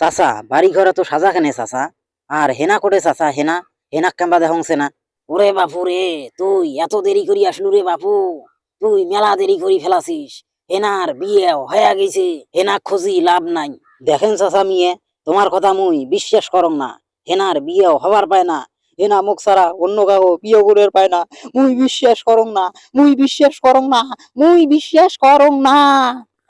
চাচা বাড়ি ঘরে তো সাজা কেনে চাচা? আর হেনা করে চাচা হেনা? হেনা কেমবা দেখছে না? ওরে বাপু রে তুই এত দেরি করি আসলু রে বাপু। তুই মেলা দেরি করি ফেলাছিস। হেনার বিয়ে হয়ে গেছে। হেনা খুঁজি লাভ নাই। দেখেন চাচা মিয়ে তোমার কথা মুই বিশ্বাস করম না। হেনার বিয়ে হবার পায় না। হেনা মুখ ছাড়া অন্য কাউ বিয়ে করে পায় না। মুই বিশ্বাস করং না। মুই বিশ্বাস করং না। মুই বিশ্বাস করং না।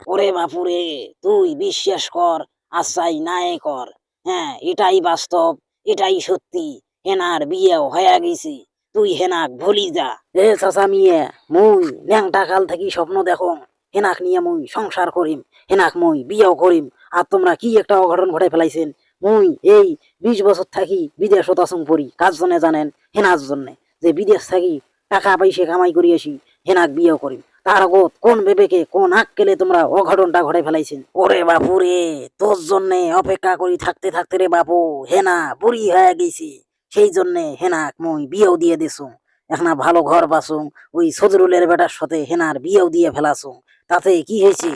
ওরে বাপুরে তুই বিশ্বাস কর আশ্বাই নাই কর। হ্যাঁ এটাই বাস্তব, এটাই সত্যি। হেনার বিয়ে হয়ে গেছে। তুই হেনাক ভুলি যা। এ চাচা মিয়ে, মুই ন্যাংটা কাল থাকি স্বপ্ন দেখো হেনাক নিয়ে মুই সংসার করিম, হেনাক মুই বিয়েও করিম। আর তোমরা কি একটা অঘটন ঘটে ফেলাইছেন? মুই এই বিশ বছর থাকি বিদেশত আসুন পড়ি কাজ জনে জানেন? হেনার জন্যে। যে বিদেশ থাকি টাকা পয়সা কামাই করি আসি হেনাক বিয়েও করিম। তার আগত কোন বেবেকে, কোন আক কেলে তোমরা অঘটনটা ঘটে ফেলাইছেন? ওরে বাপু রে তোর জন্যে অপেক্ষা করি থাকতে থাকতে রে বাপু, হেনা বুড়ি হয়ে গেছি। সেই জন্যে হেনাক মুই বিয়েও দিয়ে দিছু এখন ভালো ঘর বাসুম ওই সজরুলের বেটার সাথে হেনার বিয়েও দিয়ে ফেলাছুম তাতে কি হয়েছে?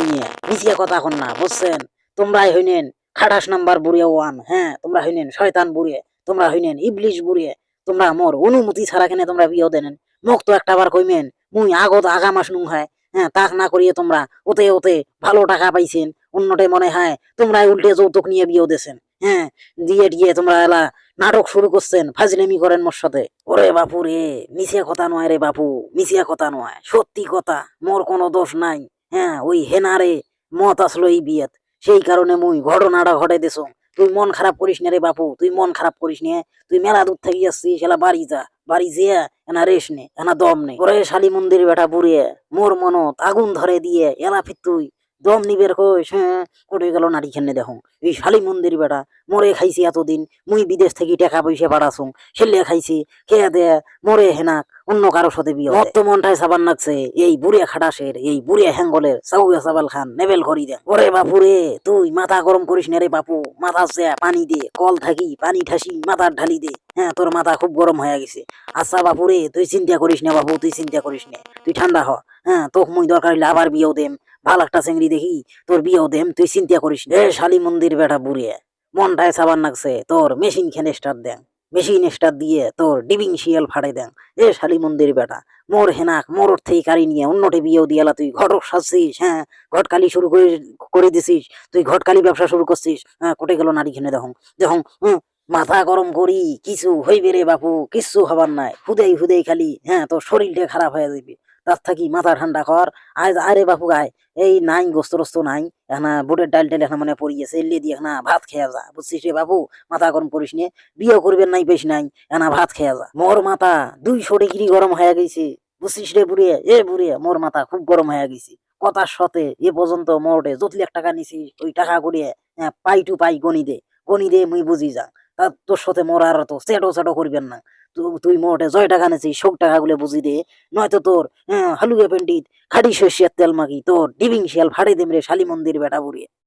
মিয়ে মিছিয়ে কথা কন না, বুঝছেন? তোমরাই হইনেন খাটাস নাম্বার বুড়িয়ে ওয়ান হ্যাঁ তোমরা হইনেন শয়তান বুড়িয়ে তোমরা হইনেন ইবলিশ বুড়িয়ে তোমরা মোর অনুমতি ছাড়া কেনে তোমরা বিয়েও দেনেন। মুখ তো একটা বার কইমেন মুই আগত আগা মাস নুং হয়। হ্যাঁ তাক না করিয়ে তোমরা ওতে ওতে ভালো টাকা পাইছেন। অন্যটে মনে হয় তোমরা উল্টে যৌতুক নিয়ে বিয়েও দেছেন হ্যাঁ দিয়ে দিয়ে তোমরা এলা নাটক শুরু করছেন, ফাজলেমি করেন মোর সাথে। ওরে বাপু রে মিছিয়া কথা নয় রে বাপু মিছিয়া কথা নয়, সত্যি কথা, মোর কোনো দোষ নাই। হ্যাঁ ওই হেনারে মত আসলো এই বিয়েত। সেই কারণে মুই ঘটনাটা ঘটে দিছ। তুই মন খারাপ করিস না রে বাপু, তুই মন খারাপ করিস নে। তুই মেলা দূর থেকে আসছিস, এলা বাড়ি যা। বাড়ি যেয়ে এনা রেশ নে, এনা দম নে। ওরে শালি মন্দির বেটা বুড়িয়ে, মোর মনত আগুন ধরে দিয়ে, এলা ফিতুই দম নিবের কইস হ্যাঁ? কোটে গেল নারী খেনে দেখো। এই শালি মন্দির বেটা, মরে খাইছি এতদিন, মুই বিদেশ থেকে টাকা পয়সা পাঠাছুং খেলে খাইছি, খেয়ে দে, মরে হেনাক। অন্য কারোর সাথে বিয়ে মত তো মনটাই সাবান লাগছে এই বুড়িয়া খাটাসের এই বুড়িয়া হ্যাঙ্গলের সাউয়া সাবাল খান নেবেল করি দে ওরে বাপুরে তুই মাথা গরম করিস না রে বাপু। মাথা সে পানি দে কল থাকি পানি ঠাসি মাথার ঢালি দে। হ্যাঁ তোর মাথা খুব গরম হয়ে গেছে। আচ্ছা বাপুরে তুই চিন্তা করিস না বাবু তুই চিন্তা করিস না। তুই ঠান্ডা হ। হ্যাঁ তোক মুই দরকার হইলে আবার বিয়েও দেম। ভালো একটা চেংড়ি দেখি তোর বিয়েও দেম তুই চিন্তা করিস না। শালি মন্দির বেটা বুড়িয়ে মনটায় সাবান লাগছে তোর মেশিন খেনে স্টার্ট দেন। মেশিন স্টার দিয়ে তোর ডিবিং শিয়াল ফাড়ে দেন। এ শালি মন্দির বেটা, মোর হেনাক, মোর থেকে কারি নিয়ে অন্যটে বিয়েও দিয়ালা তুই। ঘটক সাজছিস হ্যাঁ? ঘটকালি শুরু করে করে দিছিস, তুই ঘটকালি ব্যবসা শুরু করছিস হ্যাঁ? কোটে গেল নারী খেনে দেখুন দেখুন হুম? মাথা গরম করি, কিছু হইবে রে বাপু কিছু হবার নাই। হুদেই হুদেই খালি হ্যাঁ? তোর শরীরটা খারাপ হয়ে যাবে তার থাকি মাথা ঠান্ডা কর আজ আরে বাপু গায় এই নাই গোস্ত রস্ত নাই। এখানা বুটের ডাল টাল এখানে মানে পড়িয়েছে এলিয়ে দিয়ে এখানা ভাত খেয়ে যা। বুঝছিস রে বাবু মাথা গরম করিস নে। বিয়ে করবেন নাই বেশ নাই এখানা ভাত খেয়ে যা। মোর মাথা দুইশো ডিগ্রি গরম হয়ে গেছে। বুঝছিস রে বুড়িয়ে এ বুড়িয়ে মোর মাথা খুব গরম হয়ে গেছে। কথার সাথে এ পর্যন্ত মোটে যতলি এক টাকা নিছি ওই টাকা করিয়ে হ্যাঁ, পাই টু পাই গণি দে গণি দে মুই বুঝি যা। তোর সাথে মোর আর তো চেটো চেটো করবেন না। তুই মোটে জয় টাকা নেছিস শোক টাকা গুলো বুঝি দে। নয়তো তোর হ্যাঁ হালুয়া পেন্ডিত খাড়ি শস্যের তেল মাগি, তোর, ডিবিং শিয়াল ফাড়ে দিম রে শালি মন্দির বেটা বুড়িয়ে।